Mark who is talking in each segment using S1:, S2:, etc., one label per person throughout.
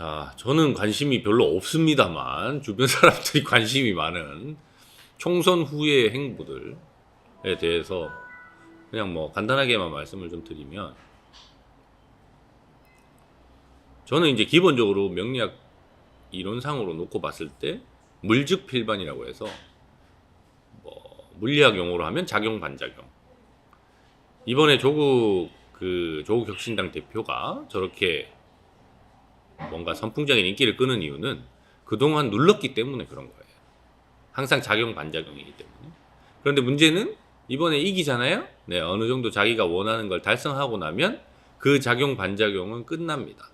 S1: 자, 저는 관심이 별로 없습니다만 주변 사람들이 관심이 많은 총선 후의 행보들에 대해서 그냥 뭐 간단하게만 말씀을 좀 드리면 저는 이제 기본적으로 명리학 이론상으로 놓고 봤을 때 물즉필반이라고 해서 뭐 물리학 용어로 하면 작용 반작용. 이번에 조국 그 조국 혁신당 대표가 저렇게 뭔가 선풍적인 인기를 끄는 이유는 그동안 눌렀기 때문에 그런 거예요. 항상 작용 반작용이기 때문에. 그런데 문제는 이번에 이기잖아요. 네, 어느 정도 자기가 원하는 걸 달성하고 나면 그 작용 반작용은 끝납니다.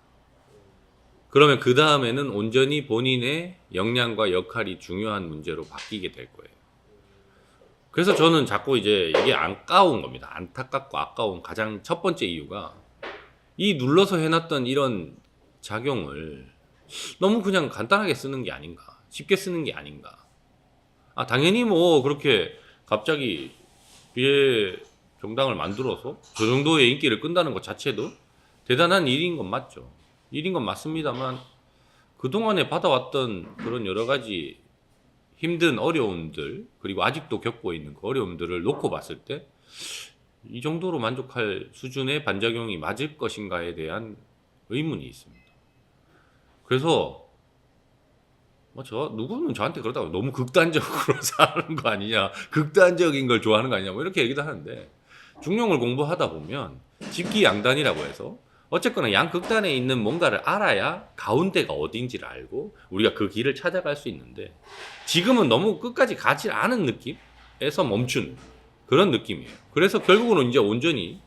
S1: 그러면 그 다음에는 온전히 본인의 역량과 역할이 중요한 문제로 바뀌게 될 거예요. 그래서 저는 자꾸 이제 이게 안까운 겁니다. 안타깝고 아까운 가장 첫 번째 이유가 이 눌러서 해놨던 이런 작용을 너무 그냥 간단하게 쓰는 게 아닌가. 쉽게 쓰는 게 아닌가. 아, 당연히 뭐 그렇게 갑자기 비례 정당을 만들어서 저 정도의 인기를 끈다는 것 자체도 대단한 일인 건 맞죠. 일인 건 맞습니다만 그동안에 받아왔던 그런 여러 가지 힘든 어려움들 그리고 아직도 겪고 있는 그 어려움들을 놓고 봤을 때 이 정도로 만족할 수준의 반작용이 맞을 것인가에 대한 의문이 있습니다. 그래서 뭐저 누구는 저한테 그러다가 너무 극단적으로 사는 거 아니냐, 극단적인 걸 좋아하는 거 아니냐, 뭐 이렇게 얘기도 하는데 중용을 공부하다 보면 집기 양단이라고 해서 어쨌거나 양극단에 있는 뭔가를 알아야 가운데가 어딘지를 알고 우리가 그 길을 찾아갈 수 있는데 지금은 너무 끝까지 가지 않은 느낌에서 멈춘 그런 느낌이에요. 그래서 결국은 이제 온전히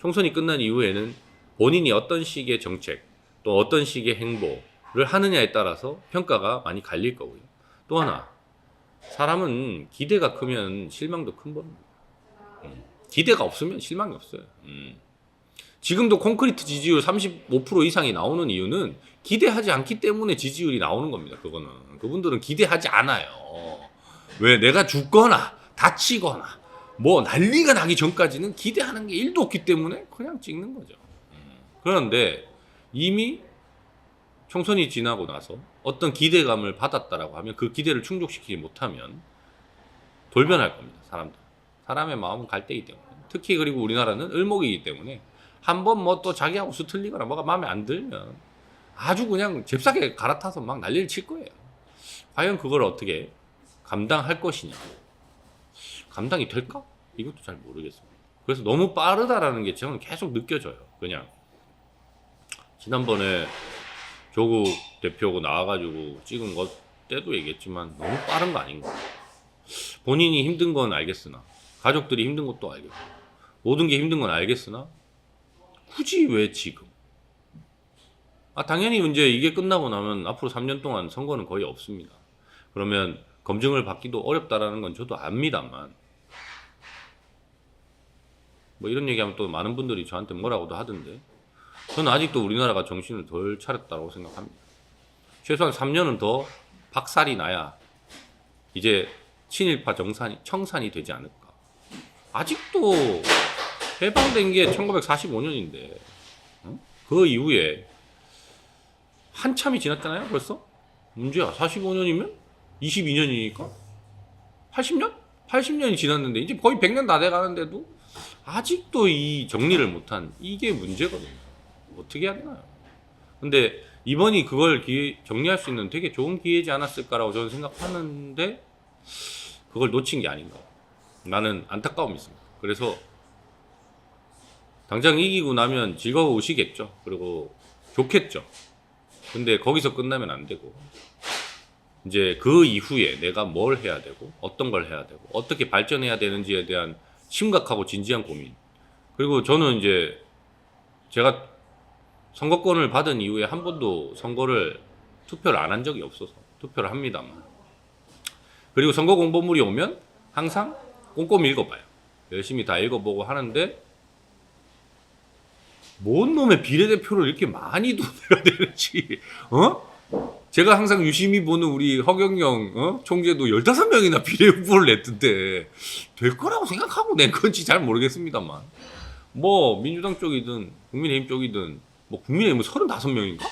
S1: 총선이 끝난 이후에는 본인이 어떤 식의 정책 또 어떤 식의 행보를 하느냐에 따라서 평가가 많이 갈릴 거고요. 또 하나 사람은 기대가 크면 실망도 큰 겁니다. 음, 기대가 없으면 실망이 없어요. 음. 지금도 콘크리트 지지율 35% 이상이 나오는 이유는 기대하지 않기 때문에 지지율이 나오는 겁니다. 그거는 그분들은 기대하지 않아요. 왜 내가 죽거나 다치거나 뭐 난리가 나기 전까지는 기대하는 게 1도 없기 때문에 그냥 찍는 거죠. 음. 그런데 이미 총선이 지나고 나서 어떤 기대감을 받았다라고 하면 그 기대를 충족시키지 못하면 돌변할 겁니다. 사람들. 사람의 마음은 갈대이기 때문에. 특히 그리고 우리나라는 을목이기 때문에 한 번 뭐 또 자기하고 수틀리거나 뭐가 마음에 안 들면 아주 그냥 잽싸게 갈아타서 막 난리를 칠 거예요. 과연 그걸 어떻게 감당할 것이냐. 감당이 될까? 이것도 잘 모르겠습니다. 그래서 너무 빠르다라는 게 저는 계속 느껴져요. 그냥. 지난번에 조국 대표고 나와가지고 찍은 것 때도 얘기했지만 너무 빠른 거 아닌가. 본인이 힘든 건 알겠으나, 가족들이 힘든 것도 알겠고, 모든 게 힘든 건 알겠으나, 굳이 왜 지금? 아, 당연히 이제 이게 끝나고 나면 앞으로 3년 동안 선거는 거의 없습니다. 그러면 검증을 받기도 어렵다라는 건 저도 압니다만, 뭐 이런 얘기하면 또 많은 분들이 저한테 뭐라고도 하던데, 저는 아직도 우리나라가 정신을 덜 차렸다고 생각합니다. 최소한 3년은 더 박살이 나야 이제 친일파 정산이 청산이 되지 않을까. 아직도 해방된 게 1945년인데 그 이후에 한참이 지났잖아요. 벌써 문제야. 45년이면 22년이니까 80년? 80년이 지났는데 이제 거의 100년 다 돼가는데도 아직도 이 정리를 못한 이게 문제거든요. 어떻게 해야 되나요? 근데 이번이 그걸 기회, 정리할 수 있는 되게 좋은 기회지 않았을까라고 저는 생각하는데 그걸 놓친 게 아닌가. 나는 안타까움이 있습니다. 그래서 당장 이기고 나면 즐거우시겠죠. 그리고 좋겠죠. 근데 거기서 끝나면 안 되고 이제 그 이후에 내가 뭘 해야 되고 어떤 걸 해야 되고 어떻게 발전해야 되는지에 대한 심각하고 진지한 고민. 그리고 저는 이제 제가 선거권을 받은 이후에 한 번도 선거를 투표를 안 한 적이 없어서 투표를 합니다만. 그리고 선거 공보물이 오면 항상 꼼꼼히 읽어봐요. 열심히 다 읽어보고 하는데 뭔 놈의 비례대표를 이렇게 많이 돈내야 되는지 어? 제가 항상 유심히 보는 우리 허경영 어? 총재도 15명이나 비례 후보를 냈던데 될 거라고 생각하고 낸 건지 잘 모르겠습니다만 뭐 민주당 쪽이든 국민의힘 쪽이든 뭐 국민의힘은 35명인가?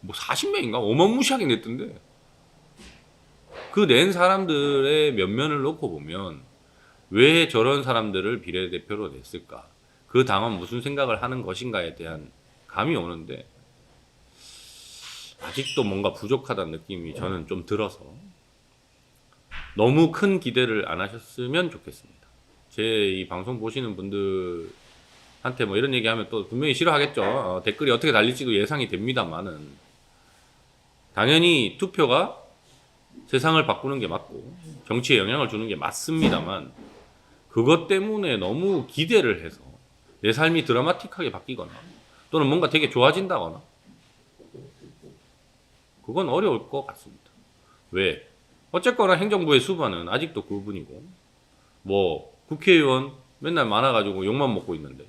S1: 뭐 40명인가 어마무시하게 냈던데 그 낸 사람들의 면면을 놓고 보면 왜 저런 사람들을 비례대표로 냈을까? 그 당은 무슨 생각을 하는 것인가에 대한 감이 오는데 아직도 뭔가 부족하다는 느낌이 저는 좀 들어서 너무 큰 기대를 안 하셨으면 좋겠습니다. 제 이 방송 보시는 분들 한테 뭐 이런 얘기하면 또 분명히 싫어하겠죠. 어, 댓글이 어떻게 달릴지도 예상이 됩니다만은 당연히 투표가 세상을 바꾸는 게 맞고 정치에 영향을 주는 게 맞습니다만 그것 때문에 너무 기대를 해서 내 삶이 드라마틱하게 바뀌거나 또는 뭔가 되게 좋아진다거나 그건 어려울 것 같습니다. 왜? 어쨌거나 행정부의 수반은 아직도 그분이고 뭐 국회의원 맨날 많아가지고 욕만 먹고 있는데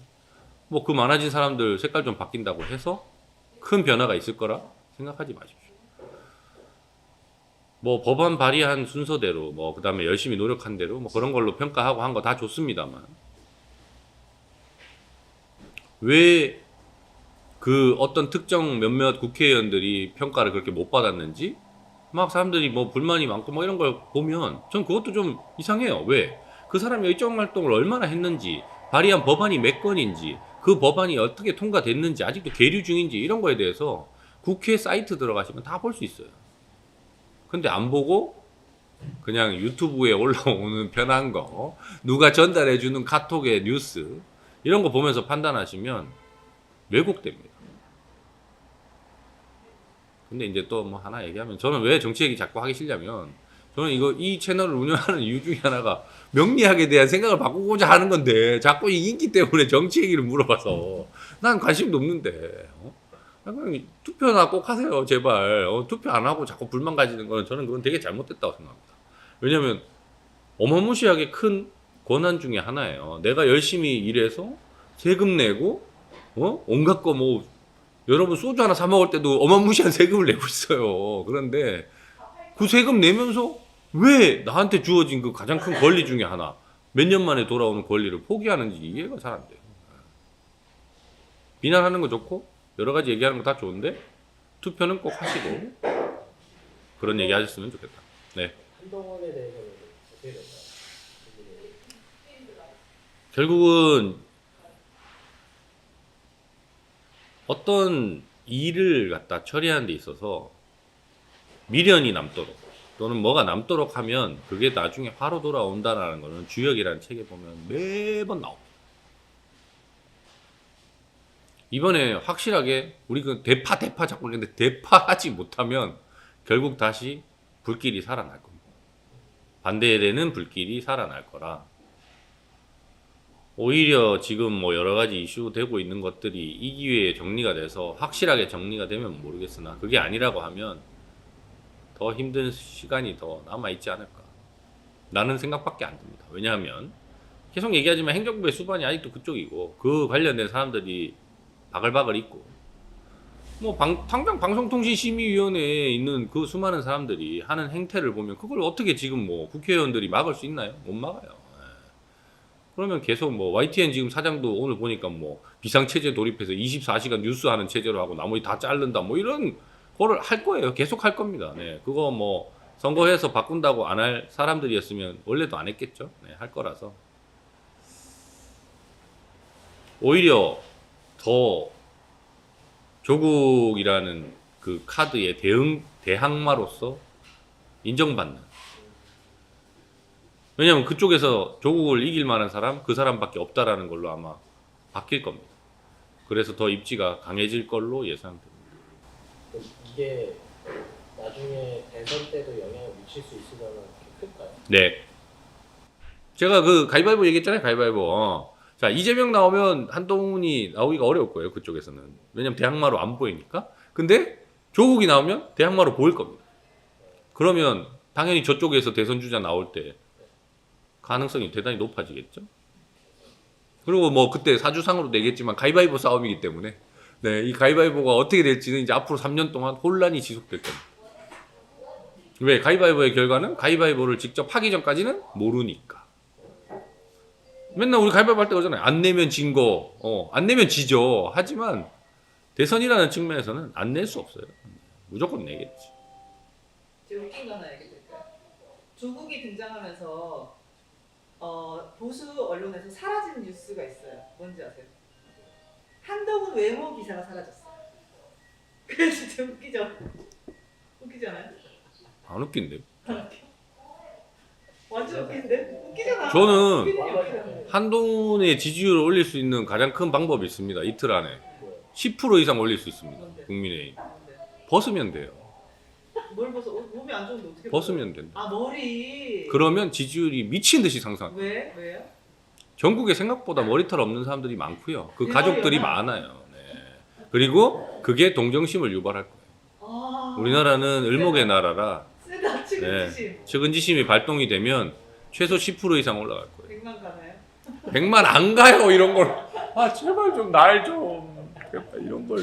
S1: 뭐 그 많아진 사람들 색깔 좀 바뀐다고 해서 큰 변화가 있을 거라 생각하지 마십시오. 뭐 법안 발의한 순서대로 뭐 그다음에 열심히 노력한 대로 뭐 그런 걸로 평가하고 한 거 다 좋습니다만 왜 그 어떤 특정 몇몇 국회의원들이 평가를 그렇게 못 받았는지 막 사람들이 뭐 불만이 많고 뭐 이런 걸 보면 전 그것도 좀 이상해요. 왜? 그 사람이 의정 활동을 얼마나 했는지 발의한 법안이 몇 건인지 그 법안이 어떻게 통과됐는지 아직도 계류 중인지 이런 거에 대해서 국회 사이트 들어가시면 다 볼 수 있어요. 근데 안 보고 그냥 유튜브에 올라오는 편한 거 누가 전달해 주는 카톡의 뉴스 이런 거 보면서 판단하시면 왜곡됩니다. 근데 이제 또 뭐 하나 얘기하면 저는 왜 정치 얘기 자꾸 하기 싫냐면 저는 이거 이 채널을 운영하는 이유 중에 하나가 명리학에 대한 생각을 바꾸고자 하는 건데 자꾸 이 인기 때문에 정치 얘기를 물어봐서 난 관심도 없는데 어? 그냥 투표나 꼭 하세요 제발. 어, 투표 안 하고 자꾸 불만 가지는 거는 저는 그건 되게 잘못됐다고 생각합니다. 왜냐하면 어마무시하게 큰 권한 중에 하나예요. 내가 열심히 일해서 세금 내고 어? 온갖 거 뭐 여러분 소주 하나 사 먹을 때도 어마무시한 세금을 내고 있어요. 그런데 그 세금 내면서 왜 나한테 주어진 그 가장 큰 권리 중에 하나 몇 년 만에 돌아오는 권리를 포기하는지 이해가 잘 안 돼요 비난하는 거 좋고 여러 가지 얘기하는 거 다 좋은데 투표는 꼭 하시고 그런 얘기 하셨으면 좋겠다. 네.
S2: 한동훈에 대해서는 어떻게 될까요?
S1: 결국은 어떤 일을 갖다 처리하는 데 있어서 미련이 남도록 또는 뭐가 남도록 하면 그게 나중에 화로 돌아온다라는 거는 주역이라는 책에 보면 매번 나옵니다. 이번에 확실하게 우리 그 대파 대파 자꾸 그러는데 대파하지 못하면 결국 다시 불길이 살아날 겁니다. 반대되는 불길이 살아날 거라. 오히려 지금 뭐 여러 가지 이슈 되고 있는 것들이 이 기회에 정리가 돼서 확실하게 정리가 되면 모르겠으나 그게 아니라고 하면 더 힘든 시간이 더 남아 있지 않을까. 라는 생각밖에 안 듭니다. 왜냐하면 계속 얘기하지만 행정부의 수반이 아직도 그쪽이고 그 관련된 사람들이 바글바글 있고 뭐 방, 당장 방송통신심의위원회에 있는 그 수많은 사람들이 하는 행태를 보면 그걸 어떻게 지금 뭐 국회의원들이 막을 수 있나요? 못 막아요. 예. 그러면 계속 뭐 YTN 지금 사장도 오늘 보니까 뭐 비상체제 돌입해서 24시간 뉴스 하는 체제로 하고 나머지 다 자른다 뭐 이런 거를 할 거예요. 계속 할 겁니다. 네. 그거 뭐 선거해서 바꾼다고 안 할 사람들이었으면 원래도 안 했겠죠. 네, 할 거라서. 오히려 더 조국이라는 그 카드의 대응 대항마로서 인정받는. 왜냐하면 그쪽에서 조국을 이길 만한 사람 그 사람밖에 없다라는 걸로 아마 바뀔 겁니다. 그래서 더 입지가 강해질 걸로 예상됩니다.
S2: 이게 나중에 대선 때도 영향을 미칠 수 있으면 클까요?
S1: 네. 제가 그 가위바위보 얘기했잖아요. 가위바위보. 어. 자 이재명 나오면 한동훈이 나오기가 어려울 거예요. 그쪽에서는 왜냐면 대항마로 안 보이니까. 근데 조국이 나오면 대항마로 보일 겁니다. 그러면 당연히 저쪽에서 대선 주자 나올 때 가능성이 대단히 높아지겠죠. 그리고 뭐 그때 사주상으로도 얘기했지만 가위바위보 싸움이기 때문에 네, 이 가위바위보가 어떻게 될지는 이제 앞으로 3년 동안 혼란이 지속될 겁니다. 왜 가위바위보의 결과는 가위바위보를 직접 하기 전까지는 모르니까. 맨날 우리 가위바위보 할 때 그러잖아요. 안 내면 진 거, 어, 안 내면 지죠. 하지만 대선이라는 측면에서는 안 낼 수 없어요. 무조건 내겠지.
S3: 제가 웃긴 거 하나 얘기 드릴까요? 조국이 등장하면서 어, 보수 언론에서 사라진 뉴스가 있어요. 뭔지 아세요? 한동훈 외모 기사가 사라졌어요. 그래 진짜 웃기죠? 웃기지 않아요?
S1: 안 웃긴데.
S3: 완전 웃긴데? 웃기잖아.
S1: 저는
S3: 웃기는 게 웃기잖아.
S1: 한동훈의 지지율을 올릴 수 있는 가장 큰 방법이 있습니다. 이틀 안에
S2: 뭐예요?
S1: 10% 이상 올릴 수 있습니다. 국민의힘? 벗으면 돼요.
S3: 뭘 벗어? 어, 몸이 안 좋은데 어떻게 벗어?
S1: 벗으면 된다.
S3: 아 머리.
S1: 그러면 지지율이 미친 듯이 상승.
S3: 왜? 왜요?
S1: 전국에 생각보다 머리털 없는 사람들이 많고요. 그. 가족들이 많아요. 네. 그리고 그게 동정심을 유발할 거예요.
S3: 아.
S1: 우리나라는 을목의 나라라
S3: 쓰다 치고
S1: 네.
S3: 지
S1: 측은지심이 발동이 되면 최소 10% 이상 올라갈 거예요.
S3: 100만 가나요?
S1: 100만 안 가요 이런 걸. 아 제발 좀 날 좀. 이런 걸